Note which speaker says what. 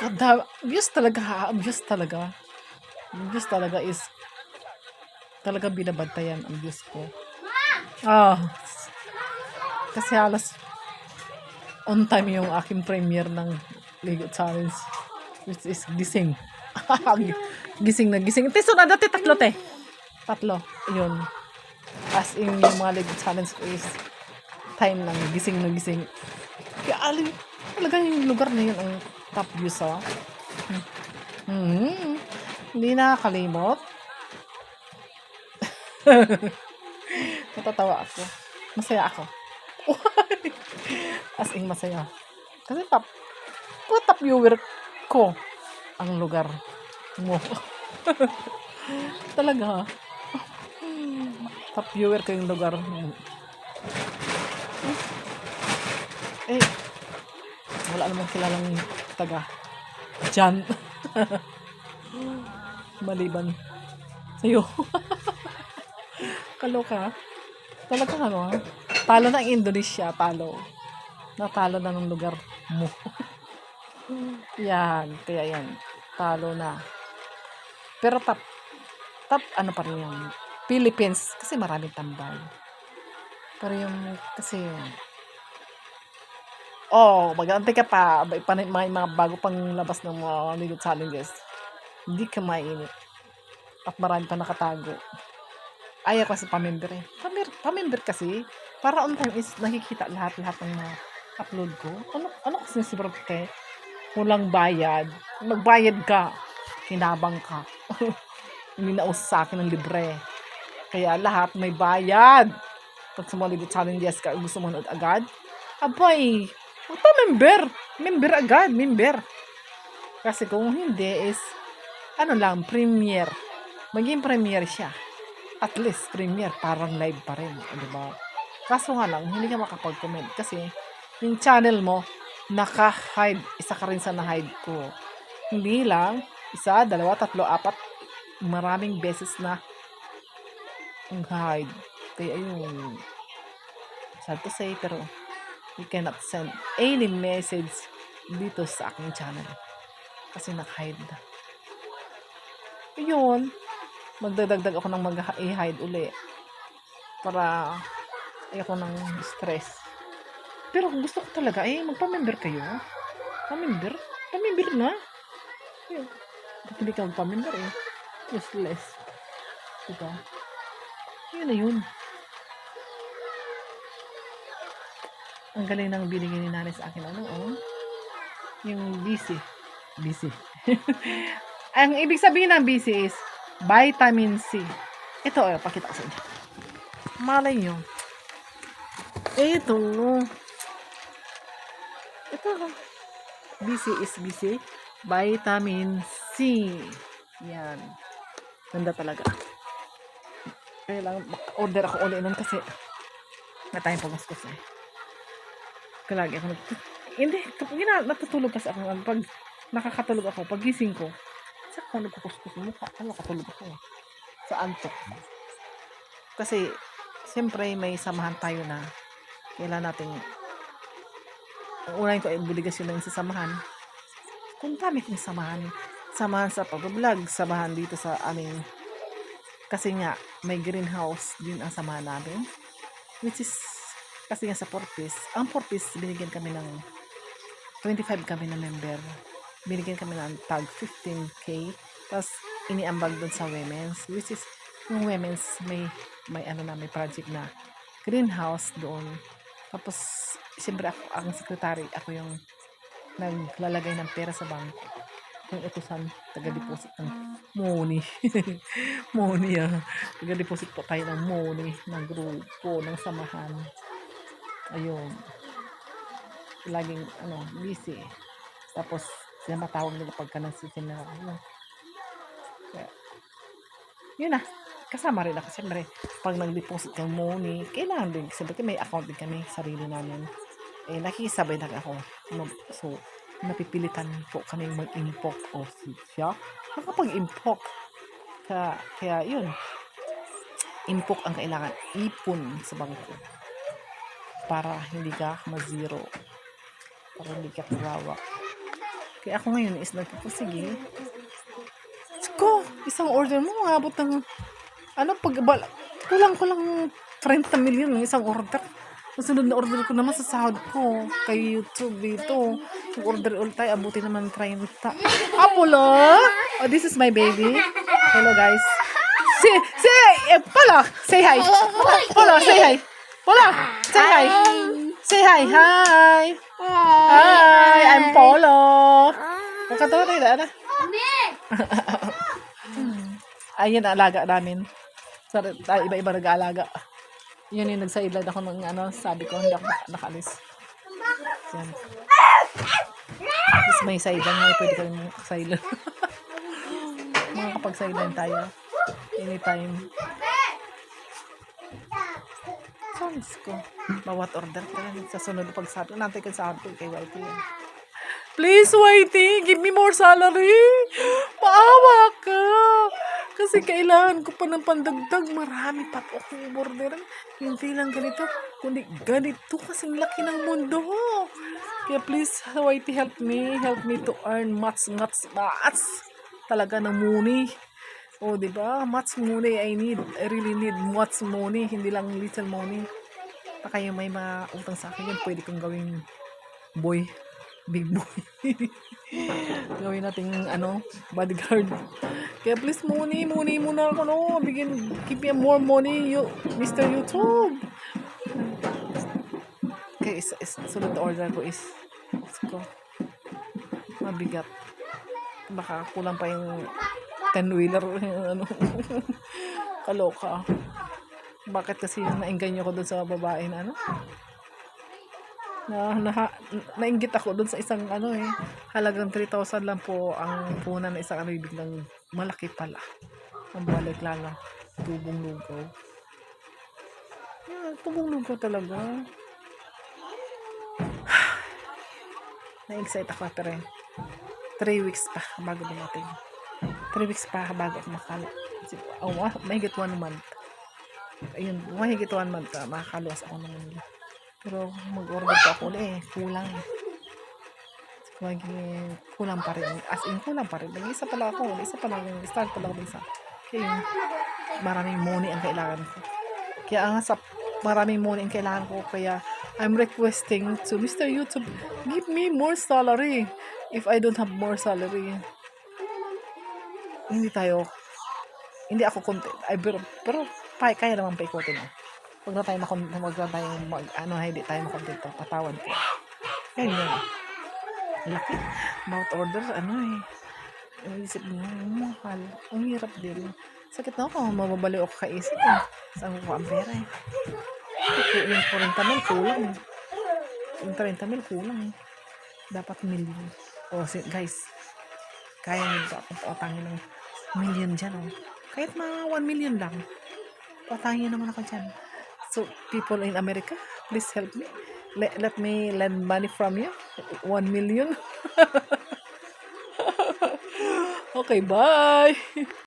Speaker 1: Kada, views talaga, views talaga. Views talaga is, talaga binabantayan ang views ko. Ah, kasi halos on time yung aking premiere ng Ligo Challenge which is gising. gising na gising. Te, na dati tatlo te. Tatlo. Yun. As in yung mga Ligo Challenge ko is time lang gising na gising. Kaya alam, talaga yung lugar na yun ang top views ah. Hmm. Hindi nakakalimot. Natatawa ako. Masaya ako. As in masaya. Kasi top, top viewer ko ang lugar mo. Talaga. Top viewer ko yung lugar mo. Eh, wala namang kilalang taga. Diyan. Maliban. Sa'yo. Kaloka. Talaga ano. Talo ang Indonesia. Talo. Natalo na ng lugar mo. yan. Kaya yan. Talo na. Pero top. Top ano pa rin yung Philippines. Kasi maraming tambay. Pero yung kasi Oh, mag-aantay ka pa. May, may mga bago pang labas ng mga ligot challenges. Hindi ka mainit. At marami pa nakatago. Ayaw kasi pamember eh. Pamember, pamember kasi, para on time is nakikita lahat-lahat ng mga upload ko. Ano, ano kasi si Brote? Walang bayad. Magbayad ka. Kinabang ka. Hindi na sa akin ng libre. Kaya lahat may bayad. Pag sa mga ligot challenges ka, gusto mo manood agad, abay, magpa-member. Member agad, member. Kasi kung hindi is, ano lang, premiere. Maging premiere siya. At least, premiere, parang live pa rin. Di ba? Kaso nga lang, hindi ka makapag-comment. Kasi, yung channel mo, naka-hide. Isa ka rin sa na-hide ko. Hindi lang, isa, dalawa, tatlo, apat, maraming beses na ang hide. Kaya yun, sad to say, pero you cannot send any message dito sa aking channel. Kasi naka-hide na. Yun, magdadagdag ako ng mag-hide uli. Para ayoko ng stress. Pero kung gusto ko talaga, eh, magpa-member kayo. Pa-member? Pa-member na. Ayun. Ba't hindi ka magpa-member eh? Useless. Diba? Yun na yun. Ang galing ng binigay ni nanay sa akin. Ano, oh? Yung busy. Busy. Ang ibig sabihin ng busy is vitamin C. Ito, oh, pakita ko sa inyo. Malay nyo. Ito. Ito. Busy is busy. Vitamin C. Yan. Ganda talaga. Kaya lang, order ako ulit nun kasi na tayong pamastos eh. Kaya lagi ako nag... Hindi, kapag gina, natutulog kasi ako. Pag nakakatulog ako, pag gising ko, sa ako nagkukuskus ng mukha, ano nakatulog ako. Sa antok. Kasi, siyempre may samahan tayo na kailan natin ang unahin ko ay obligasyon na yung sasamahan. Kung kami kong samahan, samahan sa pag-vlog, samahan dito sa aming kasi nga may greenhouse din ang samahan namin which is kasi nga sa Porpis ang Porpis binigyan kami ng 25 kami na member. Binigyan kami ng tag 15k tapos iniambag dun sa women's which is yung women's may may ano na may project na greenhouse doon. Tapos siyempre ako ang secretary ako yung naglalagay ng pera sa bangko. Yung utusan taga-deposit ng money. Money ah. Taga-deposit po tayo ng money ng grupo ng samahan ayun. Laging ano busy. Tapos sila matawag nila pagka nagsisin na ano kaya yun na. Kasama rin ako siyempre pag nag-deposit ng money kailangan din. Siyempre may account din kami sarili namin. Eh nakikisabay na ako. Ano, so napipilitan po kami mag-impok o siya nakapag-impok kaya, kaya yun. Impok ang kailangan. Ipon sa bangko para hindi ka ma-zero para hindi ka kawawa Kaya ako ngayon is nagpo, sige. Ko, isang order mo, abot ng, ano, pag, bal- kulang ko lang 30 million yung isang order. Susunod na order ko naman sa sahod ko kay YouTube dito. Yung order ulit tayo, abuti naman 30. Apollo! Oh, this is my baby. Hello, guys. Say, say, eh, Pala, say hi. Pala, say hi. Pala, say hi. Say hi, hi. Hi, I'm Polo. Magkatawa tayo na, ano? Ayun, alaga namin. Iba-iba nag-aalaga. Yun yung nagsailad ako ng ano, sabi ko, hindi ako nak- nakalis. Yan. Tapos may sideline nga, pwede. Mga kapag sideline tayo. Anytime. Songs ko. Bawat order ko lang. Sa sunod pag sabi, nantay ka sa akin kay YT. Please, YT, give me more salary. Maawa ka. Kasi kailangan ko pa ng pandagdag. Marami pa po akong orderan. Hindi lang ganito. Kundi ganito kasing laki ng mundo. Kaya please, YT, help me. Help me to earn much, much, much. Talaga ng money. O, di ba? Much money I need. I really need much money. Hindi lang little money. Pa kayo may mga utang sa akin pwede kong gawing boy. Big boy. gawin nating ano, bodyguard. Kaya please, money, money muna ako, no? Bigyan, keep me more money, you, Mr. YouTube. Okay, is, is, sunod order ko is, is ko, mabigat. Baka kulang pa yung 10-wheeler, ano, kaloka. Bakit kasi nainganyo ko dun sa babae na ano? Na, na, nainggit ako dun sa isang ano eh, halagang 3,000 lang po ang punan ng isang ano, biglang malaki pala. Ang balik lalo, tubong lugaw. Yeah, tubong lugaw talaga. Na-excite ako pero 3 weeks pa bago dumating. 3 weeks pa bago ako makalo. Oh, mahigit 1 month. Ayun, mahigit 1 month ka, makakaluwas ako ng Manila. Pero mag-order pa ako eh. Kulang. Maging kulang pa rin. As in, kulang pa rin. Nag-isa pala ako. Isa pa lang. Start pa lang ako isa. Kaya yun, maraming money ang kailangan ko. Kaya ang sa maraming money ang kailangan ko. Kaya I'm requesting to Mr. YouTube, give me more salary. If I don't have more salary, hindi tayo, hindi ako content. Ay, pero, pero pa, kaya naman paikotin ako. Huwag na tayo makon, huwag na tayo mag, ano, hindi tayo makontento. Patawad ko. Yan yun. Laki. About order, ano eh. Ang isip mo, mahal. Ang hirap din. Sakit na ako, mababaliw ako kaisip eh. Saan ko ang pera eh. Yung yung 40 mil, kulang eh. Yung 30 mil, kulang eh. Dapat million. O, si, guys, kaya nyo ba akong pautangin ng million dyan, oh. Kahit mga 1 million lang. Pautangin naman ako dyan. So, people in America, please help me. Let, let me lend money from you. 1 million. okay, bye.